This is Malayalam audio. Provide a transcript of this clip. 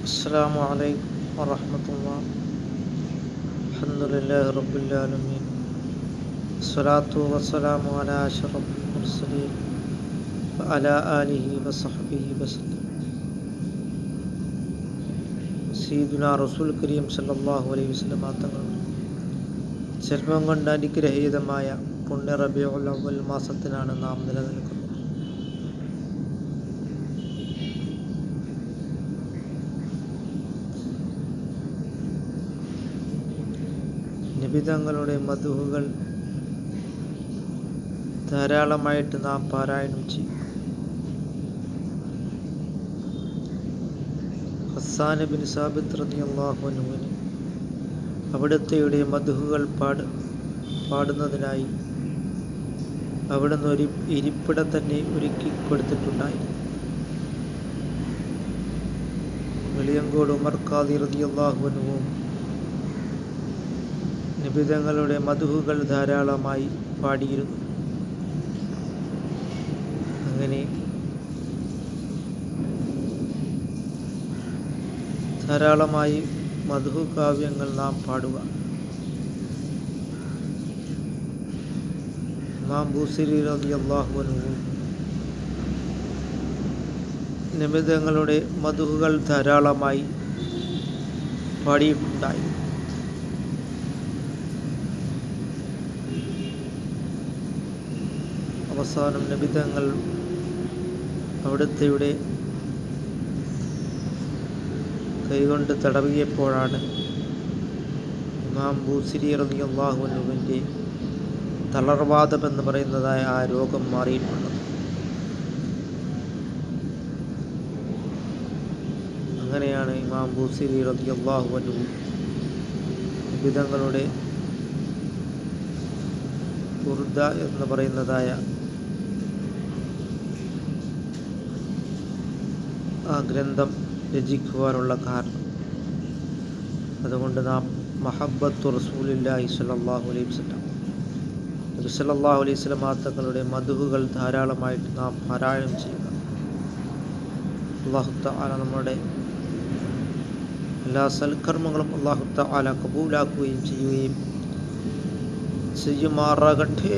السلام عليكم ورحمة الله الحمد لله رب العالمين الصلاة والسلام على أشرف المرسلين وعلى آله وصحبه وسلم സീദുന റസൂൽ കരീം സല്ലല്ലാഹു അലൈഹി വസല്ലം തങ്ങൾ ചെൽപ്പം കൊണ്ട് അനുഗ്രഹീതമായ പുണ്യ റബിയുൽ അവൽ മാസത്തിനാണ് നാം നിലനിൽക്കുന്നത് നിബിതങ്ങളുടെ മധുഹുകൾ ധാരാളമായിട്ട് നാം പാരായണം ചെയ്യും. ഹസ്സാൻ ബിൻ സാബിത് അൻഹുവിന് അവിടുത്തെയുടെ മധുഹുകൾ പാട് പാടുന്നതിനായി അവിടുന്ന് ഒരു ഇരിപ്പിടം തന്നെ ഒരുക്കി കൊടുത്തിട്ടുണ്ടായി വെളിയങ്കോട് ഉമർ ഖാദി റളിയല്ലാഹു അൻഹുവും നിബിതങ്ങളുടെ മധുഹുകൾ ധാരാളമായി പാടിയിരുന്നു. അങ്ങനെ ധാരാളമായി മധു കാവ്യങ്ങൾ നാം പാടുക. നിമിതങ്ങളുടെ മധുഹുകൾ ധാരാളമായി പാടിയിട്ടുണ്ടായി. അവസാനം നിബിതങ്ങൾ അവിടുത്തെയുടെ കൈകൊണ്ട് തടവിയപ്പോഴാണ് ഇമാം ബൂസിരി റളിയല്ലാഹുവിന്റെ തളർവാദം എന്ന് പറയുന്നതായ ആ രോഗം മാറിയിട്ടുള്ളത്. അങ്ങനെയാണ് ഇമാം ബൂസിരി റളിയല്ലാഹുവിനു വിധങ്ങളുടെ ബുർദ എന്ന് പറയുന്നതായ ആ ഗ്രന്ഥം രചിക്കുവാനുള്ള കാരണം. അതുകൊണ്ട് നാം മഹബത്ത് റസൂലില്ലാഹി സ്വല്ലല്ലാഹു അലൈഹി വസല്ലം നബി അലൈഹി വസല്ലം തങ്ങളുടെ മധുഹുകൾ ധാരാളമായിട്ട് നാം പാരായണം ചെയ്യുക. അള്ളാഹു തആല നമ്മുടെ എല്ലാ സൽക്കർമ്മങ്ങളും അള്ളാഹു തആല കബൂലാക്കുകയും ചെയ്യുകയും ചെയ്യുമാറാകട്ടെ.